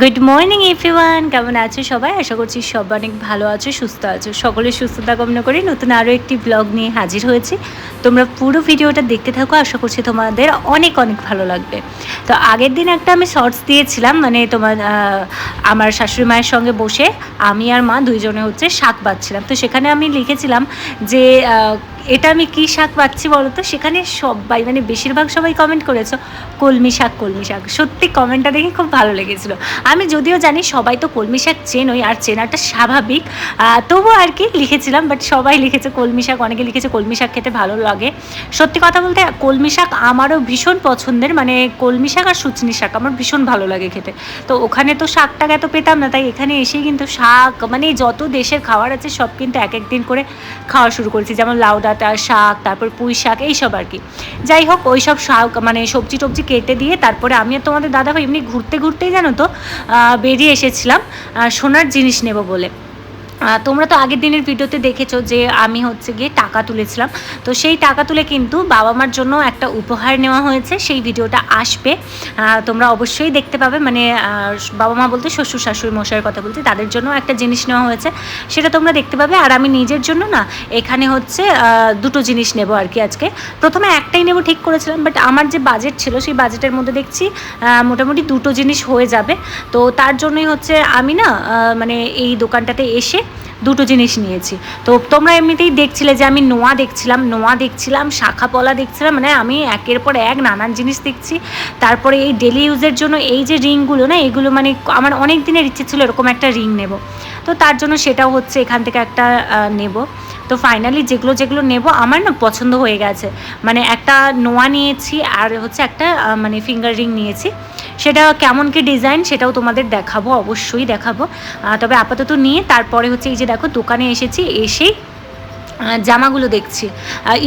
Good morning everyone কেমন আছো সবাই? আশা করছি সব অনেক ভালো আছো, সুস্থ আছো। সকলের সুস্থতা কামনা করি নতুন আরও একটি ব্লগ নিয়ে হাজির হয়েছি। তোমরা পুরো ভিডিওটা দেখতে থাকো, আশা করছি তোমাদের অনেক অনেক ভালো লাগবে। তো আগের দিন একটা আমি শর্টস দিয়েছিলাম মানে তোমার আমার শাশুড়ি মায়ের সঙ্গে বসে আমি আর মা দুইজনে হচ্ছে শাক বাচ্ছিলাম। তো সেখানে আমি লিখেছিলাম যে এটা আমি কি শাক পাচ্ছি বলো তো সেখানে সবাই মানে বেশিরভাগ সবাই কমেন্ট করেছ, কলমি শাক কলমি শাক। সত্যি কমেন্টটা দেখে খুব ভালো লেগেছিলো। আমি যদিও জানি সবাই তো কলমি শাক চেনই, আর চেনাটা স্বাভাবিক। তবুও আর কি লিখেছিলাম বাট সবাই লিখেছে কলমি শাক, অনেকে লিখেছে কলমি শাক খেতে ভালো লাগে। সত্যি কথা বলতে, কলমি শাক আমারও ভীষণ পছন্দের মানে কলমি শাক আর সুচনি শাক আমার ভীষণ ভালো লাগে খেতে। তো ওখানে তো শাক টাক এত পেতাম না, তাই এখানে এসেই কিন্তু শাক মানে যত দেশের খাবার আছে সব কিন্তু এক এক দিন করে খাওয়া শুরু করেছি। যেমন লাউ শাক, তারপর পুঁই শাক, এইসব আর কি। যাই হোক ওই সব শাক মানে সবজি টবজি কেটে দিয়ে তারপরে আমি আর তোমাদের দাদাভাই এমনি ঘুরতে ঘুরতেই জানো তো বেরিয়ে এসেছিলাম সোনার জিনিস নেব বলে। তোমরা তো আগের দিনের ভিডিওতে দেখেছ যে আমি হচ্ছে গিয়ে টাকা তুলেছিলাম। তো সেই টাকা তুলে কিন্তু বাবা মার জন্য একটা উপহার নেওয়া হয়েছে। সেই ভিডিওটা আসবে। তোমরা অবশ্যই দেখতে পাবে। মানে বাবা মা বলতে শ্বশুর শাশুড়ি মশাইয়ের কথা বলতে, তাদের জন্য একটা জিনিস নেওয়া হয়েছে। সেটা তোমরা দেখতে পাবে। আর আমি নিজের জন্য না, এখানে হচ্ছে দুটো জিনিস নেব আর কি আজকে। প্রথমে একটাই নেব ঠিক করেছিলাম বাট আমার যে বাজেট ছিল, সেই বাজেটের মধ্যে দেখছি মোটামুটি দুটো জিনিস হয়ে যাবে। তো তার জন্যই হচ্ছে আমি না মানে এই দোকানটাতে এসে দুটো জিনিস নিয়েছি। তো তোমরা এমনিতেই দেখছিলে যে আমি নোয়া দেখছিলাম নোয়া দেখছিলাম, শাখা পলা দেখছিলাম মানে আমি একের পর এক নানান জিনিস দেখছি। তারপরে এই ডেলি ইউজের জন্য এই যে রিংগুলো না, এগুলো মানে আমার অনেক দিনের ইচ্ছে ছিল এরকম একটা রিং নেব। তো তার জন্য সেটাও হচ্ছে এখান থেকে একটা নেব। তো ফাইনালি যেগুলো যেগুলো নেব, আমার না পছন্দ হয়ে গেছে। মানে একটা নোয়া নিয়েছি আর হচ্ছে একটা মানে ফিঙ্গার রিং নিয়েছি। সেটা কেমন কি ডিজাইন সেটাও তোমাদের দেখাবো, অবশ্যই দেখাবো। তবে আপাতত নিয়ে তারপরে হচ্ছে এই যে দেখো দোকানে এসেছি এসেই জামাগুলো দেখছি।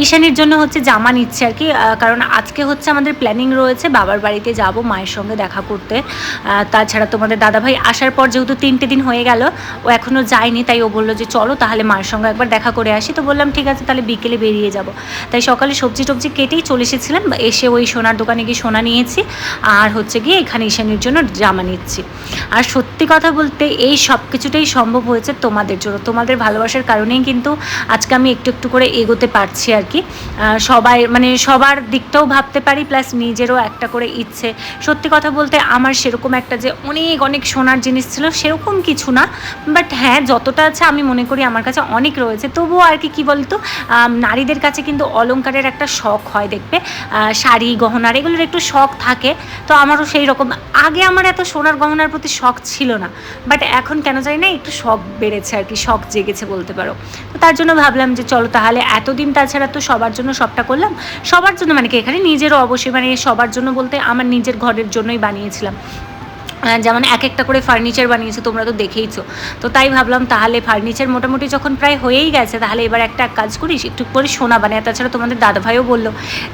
ঈশানির জন্য হচ্ছে জামা নিচ্ছে আর কি কারণ আজকে হচ্ছে আমাদের প্ল্যানিং রয়েছে, বাবার বাড়িতে যাব, মায়ের সঙ্গে দেখা করতে। তাছাড়া তোমাদের দাদাভাই আসার পর যেহেতু তিনটে দিন হয়ে গেল, ও এখনও যায়নি, তাই ও বলল যে চলো তাহলে মায়ের সঙ্গে একবার দেখা করে আসি। তো বললাম, ঠিক আছে, তাহলে বিকেলে বেরিয়ে যাব। তাই সকালে সবজি টবজি কেটেই চলে এসেছিলাম, এসে ওই সোনার দোকানে গিয়ে সোনা নিয়েছি, আর হচ্ছে গিয়ে এখানে ঈশানির জন্য জামা নিচ্ছি। আর সত্যি কথা বলতে এই সব কিছুটাই সম্ভব হয়েছে তোমাদের জন্য। তোমাদের ভালোবাসার কারণেই কিন্তু আজকে আমি একটু একটু করে এগোতে পারছি আর কি। সবাই মানে সবার দিকটাও ভাবতে পারি, প্লাস নিজেরও একটা করে ইচ্ছে। সত্যি কথা বলতে আমার সেরকম একটা যে অনেক অনেক সোনার জিনিস ছিল সেরকম কিছু না। বাট হ্যাঁ যতটা আছে আমি মনে করি আমার কাছে অনেক রয়েছে। তবুও আর কি, কী বলতো নারীদের কাছে কিন্তু অলংকারের একটা শখ হয় দেখবে। শাড়ি, গহনার এগুলোর একটু শখ থাকে। তো আমারও সেই রকম। আগে আমার এত সোনার, গহনার প্রতি শখ ছিল না। বাট এখন কেন জানি না একটু শখ বেড়েছে আর কি, শখ জেগেছে বলতে পারো। তো তার জন্য ভাবলাম যে চলো তাহলে এতদিন তাছাড়া তো সবার জন্য সবটা করলাম। সবার জন্য মানে কি এখানে নিজেরও অবশ্যই মানে সবার জন্য বলতে আমার নিজের ঘরের জন্যই বানিয়েছিলাম। যেমন এক একটা করে ফার্নিচার বানিয়েছে, তোমরা তো দেখেইছো। তো তাই ভাবলাম, তাহলে ফার্নিচার মোটামুটি যখন প্রায় হয়েই গেছে, তাহলে এবার একটা কাজ করিস, একটু করে সোনা বানিয়ে তাছাড়া তোমাদের দাদাভাইও বলল,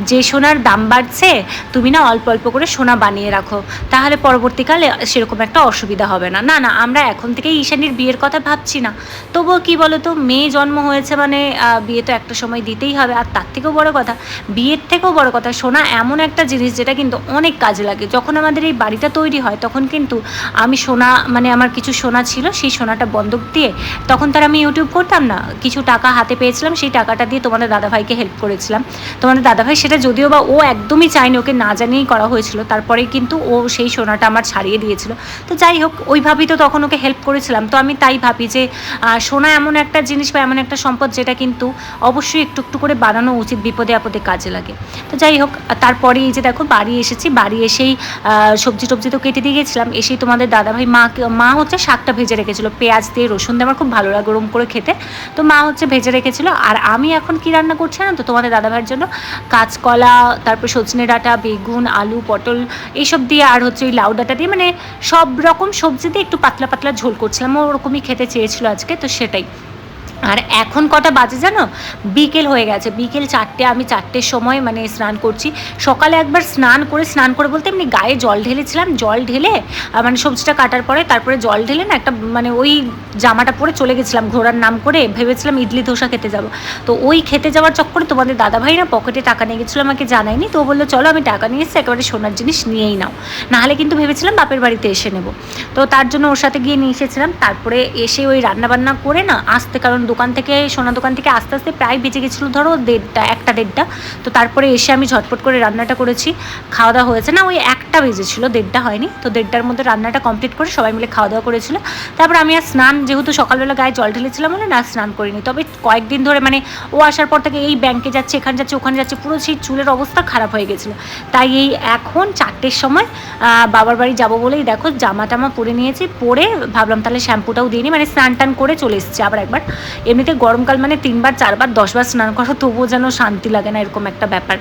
যে সোনার দাম বাড়ছে, তুমি না অল্প অল্প করে সোনা বানিয়ে রাখো। তাহলে পরবর্তীকালে সেরকম একটা অসুবিধা হবে না। না না, আমরা এখন থেকেই ঈশানীর বিয়ের কথা ভাবছি না। তবুও কি বলো তো মেয়ে জন্ম হয়েছে মানে বিয়ে তো একটা সময় দিতেই হবে। আর তার থেকেও বড় কথা, বিয়ের থেকেও বড় কথা, সোনা এমন একটা জিনিস যেটা কিন্তু অনেক কাজে লাগে। যখন আমাদের এই বাড়িটা তৈরি হয়, তখন কিন্তু আমি সোনা মানে আমার কিছু সোনা ছিল, সেই সোনাটা বন্ধক দিয়ে তখন তার আমি ইউটিউব করতাম না। কিছু টাকা হাতে পেয়েছিলাম, সেই টাকাটা দিয়ে তোমাদের দাদাভাইকে হেল্প করেছিলাম। তোমাদের দাদাভাই সেটা যদিও বা ও একদমই চায়নি, ওকে না জানিয়েই করা হয়েছিল। তারপরে কিন্তু ও সেই সোনাটা আমার ছাড়িয়ে দিয়েছিল। তো যাই হোক, ওইভাবেই তো তখন ওকে হেল্প করেছিলাম। তো আমি তাই ভাবি যে সোনা এমন একটা জিনিস বা এমন একটা সম্পদ যেটা কিন্তু অবশ্যই একটু একটু করে বানানো উচিত, বিপদে আপদে কাজে লাগে। তো যাই হোক, তারপরে এই যে দেখো, বাড়ি এসেছি। বাড়ি এসেই সবজি টবজি তো কেটে দিয়ে গেছিলাম। এসেই তোমাদের দাদাভাই, মা মা হচ্ছে শাকটা ভেজে রেখেছিল, পেঁয়াজ দিয়ে রসুন দিয়ে, আমার খুব ভালো লাগে গরম করে খেতে। তো মা হচ্ছে ভেজে রেখেছিল, আর আমি এখন কি রান্না করছি না তো, তোমাদের দাদাভাইয়ের জন্য? কাঁচকলা, তারপর সজনে ডাঁটা, বেগুন, আলু, পটল, এইসব দিয়ে, আর হচ্ছে ওই লাউ ডাঁটা দিয়ে মানে সব রকম সবজি দিয়ে একটু পাতলা পাতলা ঝোল করছিলাম, ওরকমই খেতে চেয়েছিলো আজকে, তো সেটাই। আর এখন কটা বাজে জানো? বিকেল হয়ে গেছে। বিকেল চারটে, আমি চারটের সময় মানে স্নান করছি। সকালে একবার স্নান করে স্নান করে বলতে এমনি গায়ে জল ঢেলেছিলাম। জল ঢেলে মানে সবজিটা কাটার পরে তারপরে জল ঢেলে না একটা মানে ওই জামাটা পরে চলে গেছিলাম ঘোরার নাম করে। ভেবেছিলাম ইডলি ধোসা খেতে যাব। তো ওই খেতে যাওয়ার চক্করে তোমাদের দাদাভাই না পকেটে টাকা নিয়ে গেছিল, আমাকে জানায়নি। তো বলল, চলো, আমি টাকা নিয়ে এসেছি, একেবারে সোনার জিনিস নিয়েই নাও। নাহলে কিন্তু ভেবেছিলাম বাপের বাড়িতে এসে নেব। তো তার জন্য ওর সাথে গিয়ে নিয়ে এসেছিলাম। তারপরে এসে ওই রান্নাবান্না করে না, আসতে কারণ দোকান থেকে, সোনা দোকান থেকে আস্তে আস্তে প্রায় বেঁচে গেছিল ধরো দেড়টা, একটা দেড়টা। তো তারপরে এসে আমি ঝটপট করে রান্নাটা করেছি, খাওয়া দাওয়া হয়েছে। না, ওই একটা বেজেছিল, দেড়টা হয়নি। তো দেড়টার মধ্যে রান্নাটা কমপ্লিট করে সবাই মিলে খাওয়া দাওয়া করেছিল। তারপর আমি আর স্নান, যেহেতু সকালবেলা গায়ে জল ঢেলেছিলাম বলে না স্নান করিনি। তবে কয়েকদিন ধরে মানে ও আসার পর থেকে এই ব্যাংকে যাচ্ছে, এখানে যাচ্ছে, ওখানে যাচ্ছে, পুরো সেই চুলের অবস্থা খারাপ হয়ে গেছিল। তাই এই এখন চারটের সময় বাবার বাড়ি যাব বলেই দেখো জামা টামা পরে নিয়েছি, পরে ভাবলাম তাহলে শ্যাম্পুটাও দিয়ে দিইনি মানে স্নান টান করে চলে এসেছি আবার একবার। এমনিতে গরমকাল মানে তিনবার, চারবার, দশবার স্নান করো, তবুও যেন শান্তি লাগে না এরকম একটা ব্যাপার।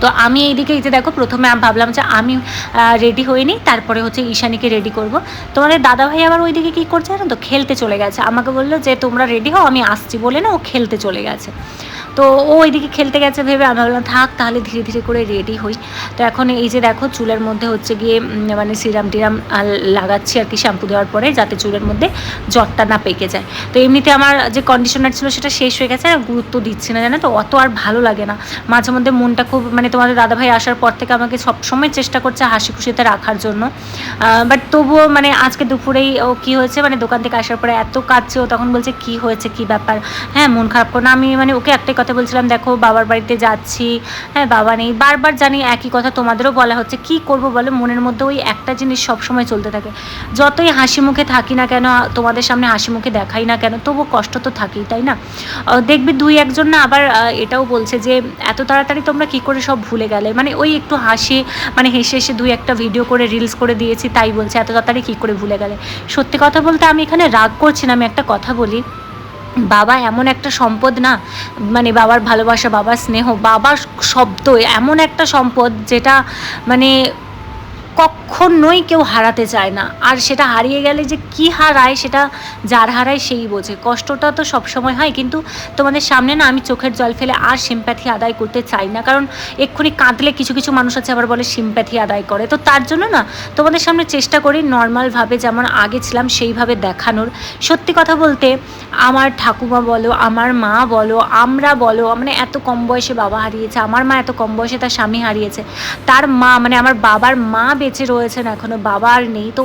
তো আমি এইদিকে এই যে দেখো, প্রথমে আমি ভাবলাম যে আমি রেডি হইনি, তারপরে হচ্ছে ঈশানীকে রেডি করব। তোমাদের দাদা ভাই আবার ওইদিকে কী করছে জানো তো? খেলতে চলে গেছে। আমাকে বলল যে, তোমরা রেডি হও, আমি আসছি, বলে না, ও খেলতে চলে গেছে। তো ও ওইদিকে খেলতে গেছে ভেবে আমি ভাবলাম, থাক, তাহলে ধীরে ধীরে করে রেডি হই। তো এখন এই যে দেখো, চুলের মধ্যে হচ্ছে গিয়ে মানে সিরাম টিরাম লাগাচ্ছি আর কি শ্যাম্পু দেওয়ার পরে, যাতে চুলের মধ্যে জটটা না পেকে যায়। তো এমনিতে আমার যে কন্ডিশনার ছিল, সেটা শেষ হয়ে গেছে, আর গুরুত্ব দিচ্ছি না, জানো তো? অত আর ভালো লাগে না। মাঝে মধ্যে মনটা খুব মানে তোমাদের দাদাভাই আসার পর থেকে আমাকে সবসময় চেষ্টা করছে হাসি খুশিতে রাখার জন্য। বাট তবুও মানে আজকে দুপুরেই ও কী হয়েছে মানে দোকান থেকে আসার পরে এত কাঁদছে, ও তখন বলছে, কি হয়েছে? কি ব্যাপার? হ্যাঁ মন খারাপ করো না, আমি মানে ওকে একটাই কথা বলছিলাম, দেখো বাবার বাড়িতে যাচ্ছি হ্যাঁ বাবা নেই। বারবার জানি একই কথা তোমাদেরও বলা হচ্ছে, কি করব বলো? মনের মধ্যে ওই একটা জিনিস সবসময় চলতে থাকে। যতই হাসি মুখে থাকি না কেন, তোমাদের সামনে হাসি মুখে দেখাই না কেন তবু কষ্ট তো থাকেই, তাই না? দেখবি দুই একজন না আবার এটাও বলছে যে, এত তাড়াতাড়ি তোমরা কি করে সব ভুলে গেলে? মানে ওই একটু হাসি মানে হেসে হেসে দুই একটা ভিডিও করে, রিলস করে দিয়েছি, তাই বলছে, এত তাড়াতাড়ি কী করে ভুলে গেলে? সত্যি কথা বলতে আমি এখানে রাগ করছি না, আমি একটা কথা বলি। বাবা এমন একটা সম্পদ না মানে বাবার ভালোবাসা, বাবার স্নেহ, বাবার শব্দ এমন একটা সম্পদ যেটা মানে কখনোই কেউ হারাতে চায় না। আর সেটা হারিয়ে গেলে যে কি হারায়, সেটা যার হারায় সেই বোঝে। কষ্টটা তো সবসময় হয়, কিন্তু তোমাদের সামনে না আমি চোখের জল ফেলে আর সিম্প্যাথি আদায় করতে চাই না। কারণ এক্ষুনি কাঁদলে কিছু কিছু মানুষ আছে আবার বলে সিম্প্যাথি আদায় করে। তো তার জন্য না তোমাদের সামনে চেষ্টা করি নর্মালভাবে যেমন আগে ছিলাম সেইভাবে দেখানোর। সত্যি কথা বলতে আমার ঠাকুমা বলো, আমার মা বলো, আমরা বলো মানে এত কম বয়সে বাবা হারিয়েছে, আমার মা এত কম বয়সে তার স্বামী হারিয়েছে। তার মা মানে আমার বাবার মা বেঁচে রয়েছেন এখনও বাবা আর নেই। তো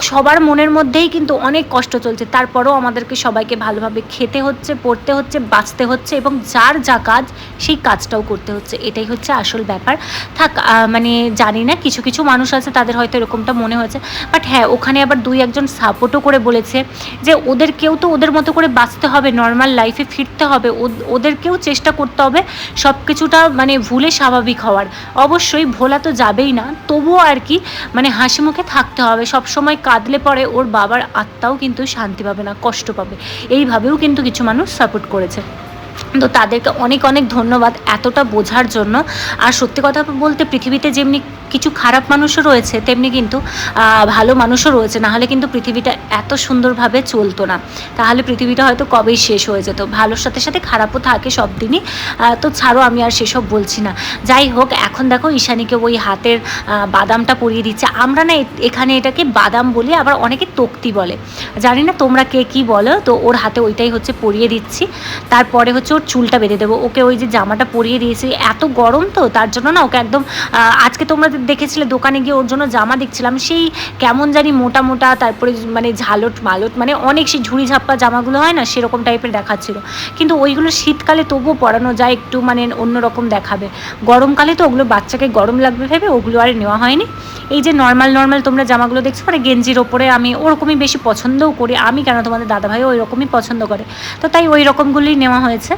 সবার মনের মধ্যেই কিন্তু অনেক কষ্ট চলছে। তারপরেও আমাদেরকে সবাইকে ভালোভাবে খেতে হচ্ছে, পড়তে হচ্ছে, বাঁচতে হচ্ছে এবং যার যা কাজ সেই কাজটাও করতে হচ্ছে। এটাই হচ্ছে আসল ব্যাপার। থাক মানে জানি না, কিছু কিছু মানুষ আছে তাদের হয়তো এরকমটা মনে হয়েছে। বাট হ্যাঁ ওখানে আবার দুই একজন সাপোর্টও করে বলেছে যে ওদেরকেও তো ওদের মতো করে বাঁচতে হবে নর্মাল লাইফে ফিরতে হবে। ওদেরকেও চেষ্টা করতে হবে সব কিছুটা মানে ভুলে স্বাভাবিক হওয়ার। অবশ্যই ভোলা তো যাবেই না, তবুও আর কি মানে হাসি মুখে থাকতে হবে। সব সময় কাঁদলে পরে ওর বাবার আত্মাও কিন্তু শান্তি পাবে না, কষ্ট পাবে। এইভাবেও কিন্তু কিছু মানুষ সাপোর্ট করেছে। তো তাদেরকে অনেক অনেক ধন্যবাদ এতটা বোঝার জন্য। আর সত্যি কথা বলতে পৃথিবীতে যেমনি কিছু খারাপ মানুষও রয়েছে, তেমনি কিন্তু ভালো মানুষও রয়েছে। নাহলে কিন্তু পৃথিবীটা এত সুন্দরভাবে চলতো না। তাহলে পৃথিবীটা হয়তো কবেই শেষ হয়ে যেত। ভালোর সাথে সাথে খারাপও থাকে সব দিনই তো ছাড়ো, আমি আর সেসব বলছি না। যাই হোক, এখন দেখো ঈশানীকে ওই হাতের বাদামটা পরিয়ে দিচ্ছে। আমরা না এখানে এটাকে বাদাম বলি, আবার অনেকে তক্তি বলে। জানি না তোমরা কে কী বলো? তো ওর হাতে ওইটাই হচ্ছে পরিয়ে দিচ্ছি। তারপরে হচ্ছে ওর চুলটা বেঁধে দেবো। ওকে ওই যে জামাটা পরিয়ে দিয়েছি। এত গরম তো, তার জন্য না ওকে একদম আজকে তোমরা দেখেছিলে দোকানে গিয়ে ওর জন্য জামা দেখছিলাম। সেই কেমন জানি মোটা মোটা, তারপরে মানে ঝালট মালট মানে অনেক সেই ঝুড়ি ঝাপ্পা জামাগুলো হয় না, সেরকম টাইপের দেখাচ্ছিল। কিন্তু ওইগুলো শীতকালে তবুও পরানো যায়, একটু মানে অন্যরকম দেখাবে। গরমকালে তো ওগুলো বাচ্চাকে গরম লাগবে ভেবে ওগুলো আর নেওয়া হয়নি। এই যে নর্মাল নর্মাল তোমরা জামাগুলো দেখছ মানে গেঞ্জির ওপরে আমি ওরকমই বেশি পছন্দও করি। আমি কেন তোমাদের দাদাভাইও ওই রকমই পছন্দ করে? তো তাই ওই রকমগুলোই নেওয়া হয়েছে।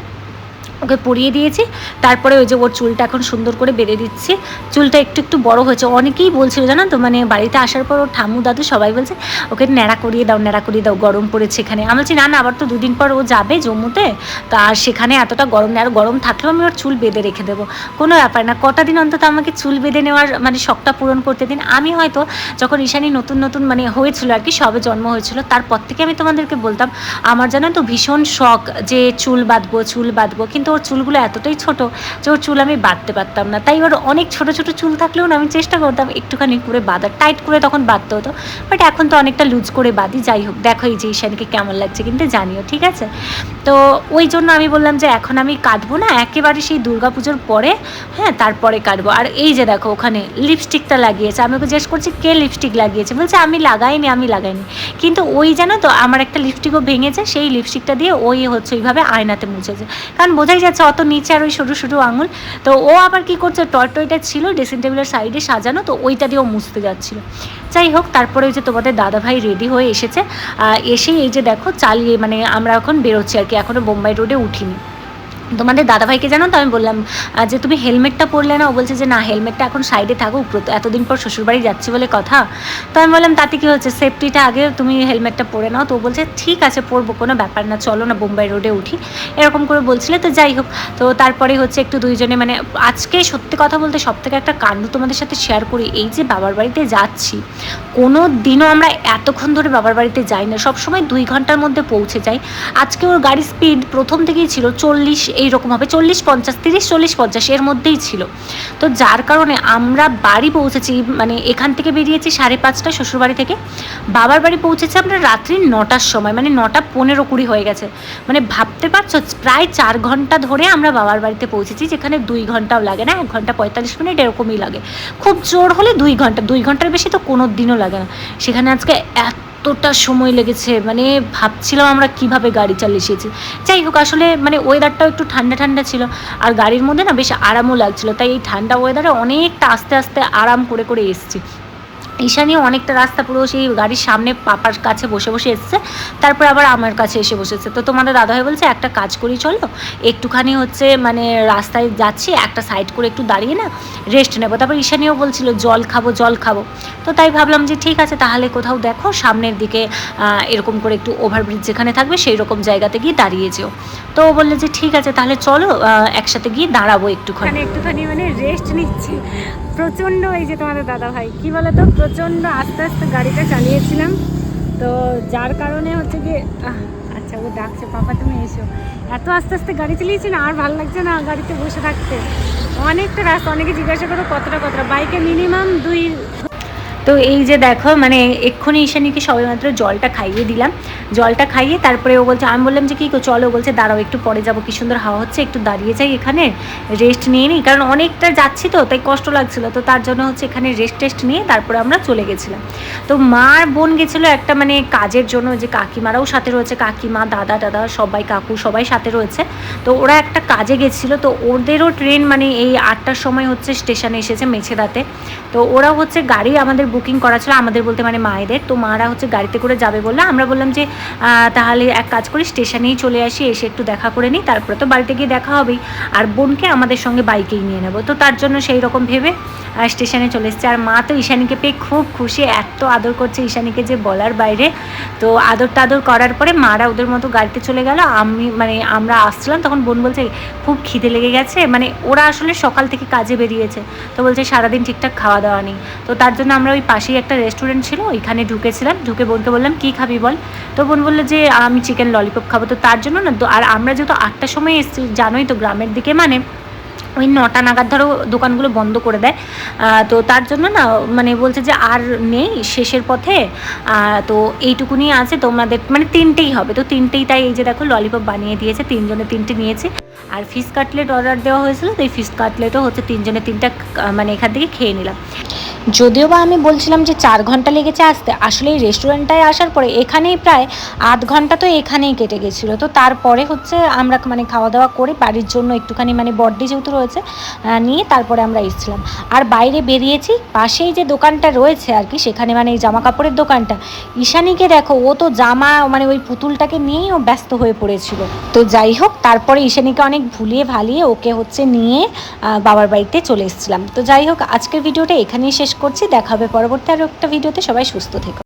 ওকে পরিয়ে দিয়েছি। তারপরে ওই যে ওর চুলটা এখন সুন্দর করে বেঁধে দিচ্ছি। চুলটা একটু একটু বড় হয়েছে। অনেকেই বলছিল, জানো তো মানে বাড়িতে আসার পর ওর ঠামু দাদু সবাই বলছে, ওকে ন্যাড়া করিয়ে দাও, ন্যাড়া করিয়ে দাও, গরম পড়েছে এখানে। আমি বলছি, না না, আবার তো দুদিন পর ও যাবে জম্মুতে। তা আর সেখানে এতটা গরম নেই। আর গরম থাকলেও আমি ওর চুল বেঁধে রেখে দেবো। কোনো ব্যাপার না। কটা দিন অন্তত আমাকে চুল বেঁধে নেওয়ার মানে শখটা পূরণ করতে দিন। আমি হয়তো যখন ঈশানি নতুন নতুন মানে হয়েছিল আর কি, সবে জন্ম হয়েছিল, তারপর থেকে আমি তোমাদেরকে বলতাম, আমার জানো তো ভীষণ শখ যে চুল বাঁধবো চুল বাঁধবো। কিন্তু ওর চুলগুলো এতটাই ছোট যে ওর চুল আমি বাঁধতে পারতাম না। তাই ওর অনেক ছোট ছোট চুল থাকলেও না আমি চেষ্টা করতাম একটুখানি করে বাঁধার টাইট করে তখন বাঁধতে হতো। বাট এখন তো অনেকটা লুজ করে বাঁধি, যাই হোক, দেখো এই যে ঈশানীকে কেমন লাগছে কিন্তু জানিও, ঠিক আছে? তো ওই জন্য আমি বললাম যে এখন আমি কাটবো না, একেবারে সেই দুর্গাপুজোর পরে হ্যাঁ তারপরে কাটবো। আর এই যে দেখো, ওখানে লিপস্টিকটা লাগিয়েছে। আমি ওকে জিজ্ঞেস করছি, কে লিপস্টিক লাগিয়েছে? বলছে, আমি লাগাইনি আমি লাগাইনি। কিন্তু ওই জানো তো, আমার একটা লিপস্টিকও ভেঙেছে, সেই লিপস্টিকটা দিয়ে ওই হচ্ছে, ওইভাবে আয়নাতে মুছেছে। কারণ বোঝাই যাচ্ছে? অত নিচে আর ওই সরু সরু আঙুল। তো ও আবার কি করছে? টয়টয়টা ছিল ড্রেসিং টেবিলের সাইডে সাজানো, তো ওইটা দিয়ে ও মুছতে যাচ্ছিল। যাই হোক, তারপরে ওই যে তোমাদের দাদাভাই রেডি হয়ে এসেছে। এসে এই যে দেখো, চালিয়ে মানে আমরা এখন বেরোচ্ছি আর কি। এখনও বোম্বাই রোডে উঠিনি। তোমাদের দাদাভাইকে জানো তো আমি বললাম যে তুমি হেলমেটটা পরলে না, ও বলছে যে না, হেলমেটটা এখন সাইডে থাকুক, প্রত- এতদিন পর শ্বশুরবাড়ি যাচ্ছি বলে কথা। তো আমি বললাম, তাতে কী হচ্ছে? সেফটিটা আগে তুমি হেলমেটটা পরে নাও। তো বলছে, ঠিক আছে, পরবো, কোনো ব্যাপার না, চলো না, বোম্বাই রোডে উঠি। এরকম করে বলছিলে, তো যাই হোক। তো তারপরে হচ্ছে একটু দুইজনে মানে আজকে সত্যি কথা বলতে সব থেকে একটা কাণ্ড তোমাদের সাথে শেয়ার করি, এই যে বাবার বাড়িতে যাচ্ছি, কোনো দিনও আমরা এতক্ষণ ধরে বাবার বাড়িতে যাই না, সবসময় দুই ঘণ্টার মধ্যে পৌঁছে যাই। আজকে ওর গাড়ির স্পিড প্রথম থেকেই ছিল চল্লিশ এইরকম হবে, চল্লিশ পঞ্চাশ, তিরিশ, চল্লিশ পঞ্চাশ, এর মধ্যেই ছিল। তো যার কারণে আমরা বাড়ি পৌঁছেছি মানে এখান থেকে বেরিয়েছি সাড়ে পাঁচটা শ্বশুরবাড়ি থেকে। বাবার বাড়ি পৌঁছেছি আমরা রাত্রি নটার সময় মানে নটা পনেরো কুড়ি হয়ে গেছে। মানে ভাবতে পারছ, প্রায় চার ঘণ্টা ধরে আমরা বাবার বাড়িতে পৌঁছেছি, যেখানে দুই ঘন্টাও লাগে না, এক ঘণ্টা পঁয়তাল্লিশ মিনিট এরকমই লাগে। খুব জোর হলে দুই ঘণ্টা, দুই ঘণ্টার বেশি তো কোনো দিনও লাগে না। সেখানে আজকে এতটা সময় লেগেছে? মানে ভাবছিলাম আমরা কীভাবে গাড়ি চালিয়েছি যাই হোক, আসলে মানে ওয়েদারটাও একটু ঠান্ডা ঠান্ডা ছিল। আর গাড়ির মধ্যে না বেশ আরামও লাগছিল। তাই এই ঠান্ডা ওয়েদারে অনেকটা আস্তে আস্তে আরাম করে করে এসছি। ঈশানীও অনেকটা রাস্তা পুরো সেই গাড়ির সামনে পাপার কাছে বসে বসে এসছে। তারপর আবার আমার কাছে এসে বসেছে তো তোমাদের দাদাভাই বলছে, একটা কাজ করি, চলো। একটুখানি হচ্ছে মানে রাস্তায় যাচ্ছি, একটা সাইড করে একটু দাঁড়িয়ে না রেস্ট নেব। তারপর ঈশানীও বলছিল, জল খাব জল খাব। তো তাই ভাবলাম যে ঠিক আছে, তাহলে কোথাও দেখো, সামনের দিকে এরকম করে একটু ওভারব্রিজ যেখানে থাকবে সেই রকম জায়গাতে গিয়ে দাঁড়িয়ে যেও। তো ও বলল যে ঠিক আছে, তাহলে চলো একসাথে গিয়ে দাঁড়াবো একটুখানি। একটুখানি মানে রেস্ট নিচ্ছি। প্রচণ্ড এই যে তোমাদের দাদা ভাই কী বলো তো প্রচণ্ড আস্তে আস্তে গাড়িটা চালিয়েছিলাম। তো যার কারণে হচ্ছে গিয়ে আচ্ছা ও ডাকছে, পাপা, তুমি এসো। এত আস্তে আস্তে গাড়ি চালিয়েছি না, আর ভালো লাগছে না গাড়িতে বসে থাকতে। অনেকটা রাস্তা, অনেকে জিজ্ঞাসা করো কতটা কতটা। বাইকে মিনিমাম দুই তো এই যে দেখো মানে এক্ষুনি ঈশানীকে সবেমাত্র জলটা খাইয়ে দিলাম। জলটা খাইয়ে তারপরে ও বলছে, আমি বললাম যে, কী চলো বলছে, দাঁড়াও, একটু পরে যাব, কি সুন্দর হাওয়া হচ্ছে, একটু দাঁড়িয়ে যাই এখানে রেস্ট নিয়ে নিই। কারণ অনেকটা যাচ্ছি তো, তাই কষ্ট লাগছিল। তো তার জন্য হচ্ছে এখানে রেস্ট টেস্ট নিয়ে তারপরে আমরা চলে গেছিলাম। তো মার বোন গেছিল একটা মানে কাজের জন্য, যে কাকিমারাও সাথে রয়েছে, কাকিমা, দাদা দাদা সবাই, কাকু সবাই সাথে রয়েছে। তো ওরা একটা কাজে গেছিল, তো ওদেরও ট্রেন মানে এই আটটার সময় হচ্ছে স্টেশনে এসেছে মেছেদাতে। তো ওরা হচ্ছে গাড়ি আমাদের বুকিং করা ছিল আমাদের বলতে মানে মায়েদের। তো মারা হচ্ছে গাড়িতে করে যাবে বললে আমরা বললাম যে তাহলে এক কাজ করি, স্টেশনেই চলে আসি, এসে একটু দেখা করে নিই, তারপরে তো বাড়িতে গিয়ে দেখা হবেই। আর বোনকে আমাদের সঙ্গে বাইকেই নিয়ে নেব। তো তার জন্য সেই রকম ভেবে স্টেশনে চলে এসেছে। আর মা তো ঈশানীকে পেয়ে খুব খুশি, এত আদর করছে ঈশানীকে যে বলার বাইরে। তো আদর টাদর করার পরে মারা ওদের মতো গাড়িতে চলে গেল। আমি মানে আমরা আসছিলাম, তখন বোন বলছে, খুব খিদে লেগে গেছে। মানে ওরা আসলে সকাল থেকে কাজে বেরিয়েছে। তো বলছে, সারাদিন ঠিকঠাক খাওয়া দাওয়া নেই। তো তার জন্য আমরা ওই পাশেই একটা রেস্টুরেন্ট ছিল, ওইখানে ঢুকেছিলাম, ঢুকে বোনকে বললাম, কী খাবি বল? তো বোন বলল যে, আমি চিকেন ললিপপ খাব। তো তার জন্য না আর আমরা যেহেতু আটটার সময় এসেছি, জানোই তো গ্রামের দিকে মানে ওই নটা নাগাদ ধরো দোকানগুলো বন্ধ করে দেয়। তো তার জন্য না মানে বলছে যে, আর নেই শেষের পথে। তো এইটুকুনি আছে, তোমাদের মানে তিনটেই হবে। তো তিনটেই তাই এই যে দেখো ললিপপ বানিয়ে দিয়েছে, তিনজনে তিনটে নিয়েছে। আর ফিশ কাটলেট অর্ডার দেওয়া হয়েছিল, তো এই ফিশ কাটলেটও হচ্ছে তিনজনে তিনটা মানে এখান থেকে খেয়ে নিলাম। যদিও বা আমি বলছিলাম যে চার ঘণ্টা লেগেছে আসতে, আসলে এই রেস্টুরেন্টটায় আসার পরে এখানেই প্রায় আধ ঘণ্টা তো এখানেই কেটে গেছিল। তো তারপরে হচ্ছে আমরা মানে খাওয়া দাওয়া করে বাড়ির জন্য একটুখানি মানে বড্ডি যেহেতু রয়েছে নিয়ে তারপরে আমরা এসেছিলাম। আর বাইরে বেরিয়েছি, পাশেই যে দোকানটা রয়েছে আর কি, সেখানে মানে এই জামা কাপড়ের দোকানটা, ঈশানীকে দেখো, ও তো জামা মানে ওই পুতুলটাকে নিয়েই ও ব্যস্ত হয়ে পড়েছিল। তো যাই হোক, তারপরে ঈশানীকে অনেক ভুলিয়ে ভালিয়ে ওকে হচ্ছে নিয়ে বাবার বাড়িতে চলে এসেছিলাম। তো যাই হোক, আজকের ভিডিওটা এখানেই শেষ করছি। দেখা হবে পরবর্তী আরও একটা ভিডিওতে। সবাই সুস্থ থেকো।